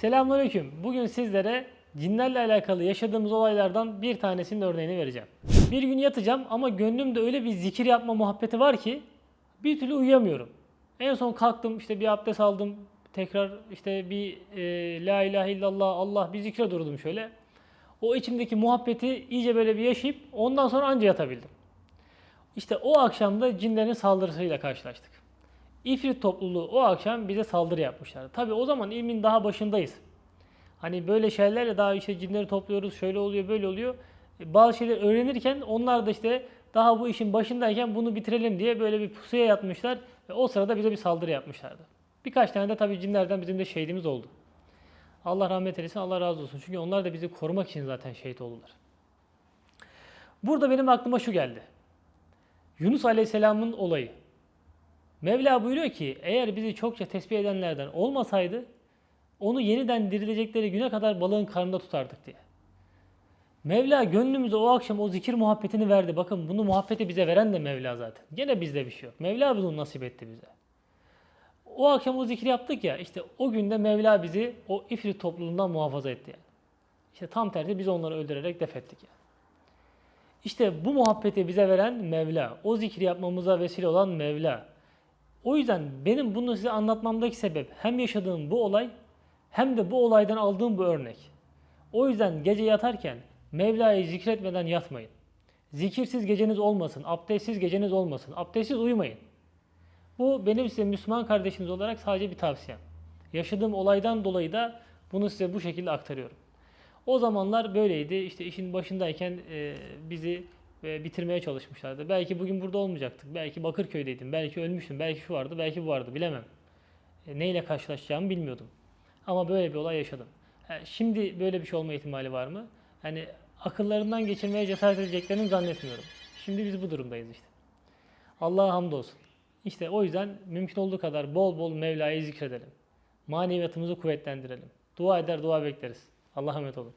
Selamünaleyküm. Bugün sizlere cinlerle alakalı yaşadığımız olaylardan bir tanesinin örneğini vereceğim. Bir gün yatacağım ama gönlümde öyle bir zikir yapma muhabbeti var ki bir türlü uyuyamıyorum. En son kalktım işte bir abdest aldım. Tekrar işte bir e, la ilahe illallah Allah bir zikre durdum şöyle. O içimdeki muhabbeti iyice böyle bir yaşayıp ondan sonra anca yatabildim. İşte o akşam da cinlerin saldırısıyla karşılaştık. İfrit topluluğu o akşam bize saldırı yapmışlar. Tabi o zaman ilmin daha başındayız. Hani böyle şeylerle daha işte cinleri topluyoruz, şöyle oluyor, böyle oluyor. E, Bazı şeyler öğrenirken onlar da işte daha bu işin başındayken bunu bitirelim diye böyle bir pusuya yatmışlar ve o sırada bize bir saldırı yapmışlardı. Birkaç tane de tabii cinlerden bizim de şehidimiz oldu. Allah rahmet eylesin, Allah razı olsun. Çünkü onlar da bizi korumak için zaten şehit oldular. Burada benim aklıma şu geldi. Yunus Aleyhisselam'ın olayı. Mevla buyuruyor ki eğer bizi çokça tesbih edenlerden olmasaydı onu yeniden dirilecekleri güne kadar balığın karnında tutardık diye. Mevla gönlümüze o akşam o zikir muhabbetini verdi. Bakın bunu muhabbeti bize veren de Mevla zaten. Gene bizde bir şey yok. Mevla bunu nasip etti bize. O akşam o zikri yaptık ya işte o günde Mevla bizi o ifrit topluluğundan muhafaza etti yani. İşte tam tersi biz onları öldürerek def ettik yani. İşte bu muhabbeti bize veren Mevla. O zikri yapmamıza vesile olan Mevla. O yüzden benim bunu size anlatmamdaki sebep hem yaşadığım bu olay hem de bu olaydan aldığım bu örnek. O yüzden gece yatarken Mevla'yı zikretmeden yatmayın. Zikirsiz geceniz olmasın, abdestsiz geceniz olmasın, abdestsiz uyumayın. Bu benim size Müslüman kardeşiniz olarak sadece bir tavsiyem. Yaşadığım olaydan dolayı da bunu size bu şekilde aktarıyorum. O zamanlar böyleydi. İşte işin başındayken bizi e, bitirmeye çalışmışlardı. Belki bugün burada olmayacaktık. Belki Bakırköy'deydim. Belki ölmüştüm. Belki şu vardı. Belki bu vardı. Bilemem. E, neyle karşılaşacağımı bilmiyordum. Ama böyle bir olay yaşadım. Ha, şimdi böyle bir şey olma ihtimali var mı? Hani akıllarından geçirmeye cesaret edeceklerini zannetmiyorum. Şimdi biz bu durumdayız işte. Allah'a hamdolsun. İşte o yüzden mümkün olduğu kadar bol bol Mevla'yı zikredelim. Maneviyatımızı kuvvetlendirelim. Dua eder, dua bekleriz. Allah'a emanet olun.